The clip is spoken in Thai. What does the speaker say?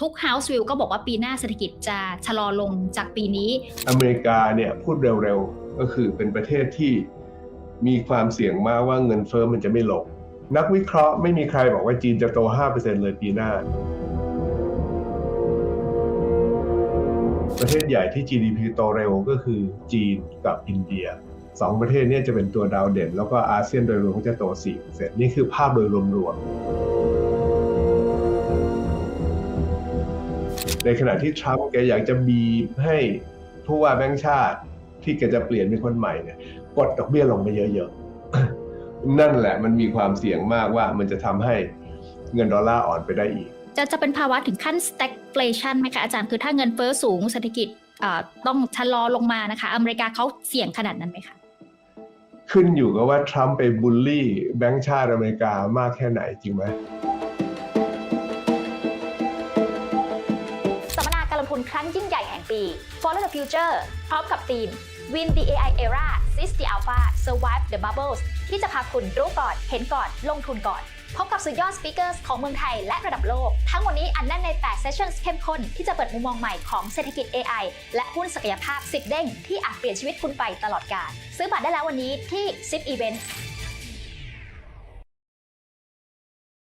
ทุก House View ก็บอกว่าปีหน้าเศรษฐกิจจะชะลอลงจากปีนี้ อเมริกาเนี่ยพูดเร็วๆ ก็คือเป็นประเทศที่มีความเสี่ยงมากว่าเงินเฟ้อมันจะไม่ลง นักวิเคราะห์ไม่มีใครบอกว่าจีนจะโต 5%เลยปีหน้า ประเทศใหญ่ที่ GDP โตเร็วก็คือจีนกับอินเดียสองประเทศนี้จะเป็นตัวดาวเด่น แล้วก็อาเซียนโดยรวมก็จะโต 4%นี่คือภาพโดยรวมๆ ในขณะที่ทรัมป์แกอยากจะบีบให้ผู้ว่าแบงก์ชาติ ที่แกจะเปลี่ยนเป็นคนใหม่เนี่ยกดดอกเบี้ยลงไปเยอะๆ นั่นแหละมันมีความเสี่ยงมากว่ามันจะทำให้เงินดอลลาร์อ่อนไปได้อีก จะจะเป็นภาวะถึงขั้น stagflation ไหมคะอาจารย์คือถ้าเงินเฟ้อสูงเศรษฐกิจเอ่อต้องชะลอลงมานะคะ อเมริกาเขาเสี่ยงขนาดนั้นไหมคะขึ้นอยู่กับว่าทรัมป์ไปบูลลี่แบงก์ชาติอเมริกามากแค่ไหนจริงไหมสัมม ครั้งยิ่งใหญ่แห่งปี Follow the Future พร้อมกับทีม Win the AI Era Seize the Alpha Survive the Bubbles ที่จะพาคุณรู้ก่อน เห็นก่อน ลงทุนก่อน พบกับสุดยอดสปีกเกอร์ของเมืองไทยและระดับโลก ทั้งหมดนี้อันแน่นใน8 Sessions เข้มข้นที่จะเปิดมุมมองใหม่ของเศรษฐกิจ AI และหุ้นศักยภาพ 10 เด้งที่อาจเปลี่ยนชีวิตคุณไปตลอดกาลซื้อบัตรได้แล้ววันนี้ที่10 Event